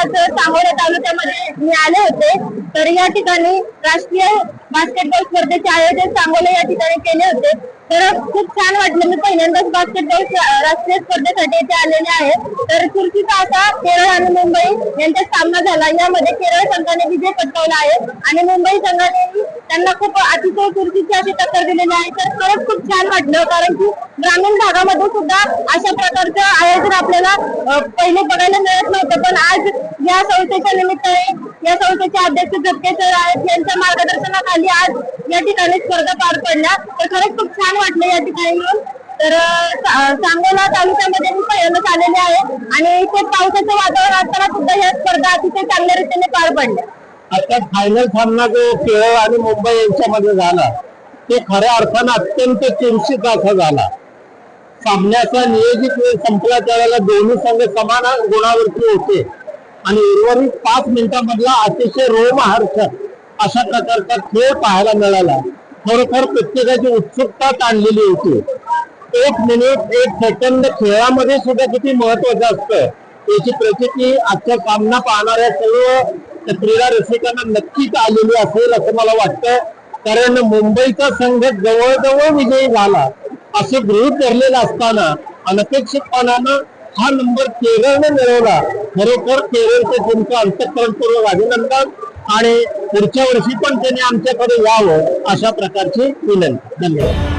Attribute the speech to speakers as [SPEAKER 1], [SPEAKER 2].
[SPEAKER 1] आज सांगोला तालुक्यामध्ये मी आले होते. तर या ठिकाणी राष्ट्रीय बास्केटबॉल स्पर्धेचे आयोजन सांगोला या ठिकाणी केले होते. तर खूप छान वाटलं. मी पहिल्यांदाच बास्केटबॉल राष्ट्रीय स्पर्धेसाठी इथे आलेले आहे. तर चुरशीचा असा केरळ आणि मुंबई यांचा सामना झाला. यामध्ये केरळ संघाने विजय पटकावला आहे आणि मुंबई संघाने त्यांना खूप अतिशय चुरशीची अशी टक्कर दिलेली आहे. तर खरंच खूप छान वाटलं कारण की ग्रामीण सुद्धा अशा प्रकारचं आयोजन आपल्याला पहिले बघायला मिळत नव्हतं. पण आज या संस्थेच्या निमित्ताने या संस्थेचे अध्यक्ष झटके सर आहेत यांच्या मार्गदर्शनाखाली आज या ठिकाणी स्पर्धा पार पडल्या. तर खरंच खूप छान वाटलं या ठिकाणी येऊन. तर सांगोला तालुक्यामध्ये मी पहिल्यांदाच आलेले आहे. आणि इथे पावसाचं वातावरण असताना सुद्धा या स्पर्धा अतिशय चांगल्या रीतीने पार पडल्या.
[SPEAKER 2] आता फायनल सामना जो केरळ आणि मुंबई यांच्यामध्ये झाला ते खऱ्या अर्थानं अत्यंत चुरशीत असा झाला. सामन्याचा नियोजित वेळ संपला त्यावेळेला दोन्ही संघ समान गुणावरती होते. आणि उर्वरित पाच मिनिटांमधला अतिशय रोमहर्षक अशा प्रकारचा खेळ पाहायला मिळाला. खरोखर प्रत्येकाची उत्सुकता ताणलेली होती. एक मिनिट एक सेकंद खेळामध्ये सुद्धा किती महत्वाचं असतं याची प्रचिती आजचा सामना पाहणाऱ्या सर्व क्रीडा रसिकांना नक्कीच आलेली असेल असं मला वाटतं. कारण मुंबईचा संघ जवळजवळ विजयी झाला. असे गृहित धरलेलं असताना अनपेक्षितपणानं हा नंबर केरळने मिळवला. खरोखर केरळचे तुमचं अंतकरणपूर्वक अभिनंदन आणि पुढच्या वर्षी पण त्यांनी आमच्याकडे यावं अशा प्रकारची विनंती. धन्यवाद.